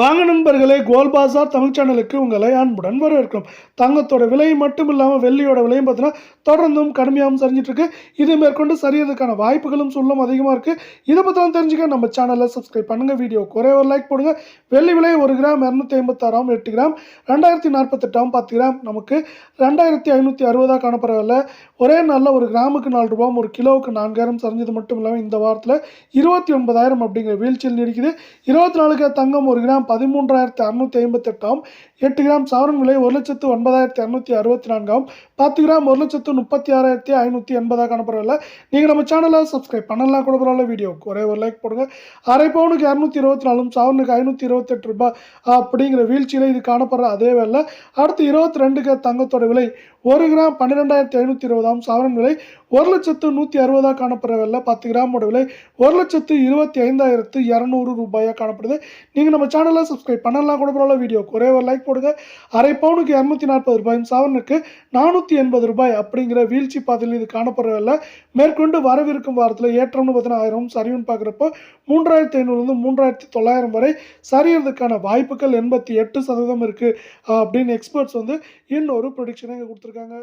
வாங்க நண்பர்களே கோல் பாசார் தமிழ் சேனலுக்கு உங்களை அன்புடன் வரவேற்கிறோம். தங்கத்தோட விலை மட்டும் இல்லாமல் வெள்ளியோட விலையும் பார்த்தீங்கன்னா தொடர்ந்தும் கடுமையாகவும் சரிஞ்சிட்ருக்கு. இது மேற்கொண்டு சரியதுக்கான வாய்ப்புகளும் சொல்லும் அதிகமாக இருக்குது இதை பற்றிலாம் தெரிஞ்சுக்க நம்ம சேனலை சப்ஸ்கிரைப் பண்ணுங்கள் வீடியோ குறைய ஒரு லைக் போடுங்க. வெள்ளி விலை ஒரு கிராம் இரநூத்தி ஐம்பத்தாறாம் எட்டு கிராம். ரெண்டாயிரத்தி நாற்பத்தெட்டாம் பத்து கிராம். நமக்கு ரெண்டாயிரத்தி ஐநூற்றி அறுபதாக காணப்படவில்லை. ஒரே நாளில் ஒரு கிராமுக்கு நாலு ரூபாய் ஒரு கிலோவுக்கு நான்காயிரம் சரிஞ்சது மட்டும் இல்லாமல் இந்த வாரத்தில் இருபத்தி ஒன்பதாயிரம் அப்படிங்கிற வீழ்ச்சியில் நீடிக்குது. இருபத்தி நாலுக்கு தங்கம் ஒரு கிராம் பதிமூன்றாயிரத்தி அறுநூற்றி ஐம்பத்தெட்டாம் எட்டு கிராம் சவரன் விலை ஒரு லட்சத்து ஒன்பதாயிரத்தி அறுநூத்தி அறுபத்தி நான்காம் பத்து கிராம் ஒரு லட்சத்து முப்பத்தி ஆறாயிரத்தி ஐநூற்றி எண்பதாக காணப்படவில்லை நீங்கள் நம்ம சேனலை சப்ஸ்கிரைப் பண்ணலாம். கூட பரவாயில்ல வீடியோக்கு ஒரே ஒரு லைக் போடுங்க. அரை பவுனுக்கு இரநூத்தி இருபத்தி நாலும் சவரனுக்கு ஐநூற்றி இருபத்தெட்டு ரூபாய் அப்படிங்கிற வீழ்ச்சியில் இது காணப்படுற அதே வேலை அடுத்து இருபத்தி ரெண்டுக்கு தங்கத்தோட விலை ஒரு கிராம் பன்னிரெண்டாயிரத்தி ஐநூற்றி இருபதாம் சவரன் விலை ஒரு லட்சத்து நூற்றி அறுபதாக காணப்படுற விலை பத்து கிராமோட விலை ஒரு லட்சத்து இருபத்தி ஐந்தாயிரத்து இரநூறு ரூபாயாக காணப்படுது. நீங்கள் நம்ம சேனலில் பண்ணலாம் சப்ஸ்கிரைப் பண்ணலாம் கூட பரவாயில்ல வீடியோ ஒரே ஒரு லைக் போடுங்க. அரை பவுனுக்கு இரநூத்தி நாற்பது ரூபாயும் சவனுக்கு நானூற்றி எண்பது ரூபாய் அப்படிங்கிற வீழ்ச்சி பாதையில் இது காணப்படுற மேற்கொண்டு வரவிருக்கும் வாரத்தில் ஏற்றம்னு பார்த்தீங்கன்னா ஆயிரம் சரிவுன்னு பார்க்குறப்போ மூன்றாயிரத்தி ஐநூறுலேருந்து மூன்றாயிரத்தி தொள்ளாயிரம் வரை சரியறதுக்கான வாய்ப்புகள் எண்பத்தி எட்டு சதவீதம் இருக்குது அப்படின்னு எக்ஸ்பர்ட்ஸ் வந்து இன்னொரு ப்ரொடிக்ஷனை இங்கே கொடுத்துருக்காங்க.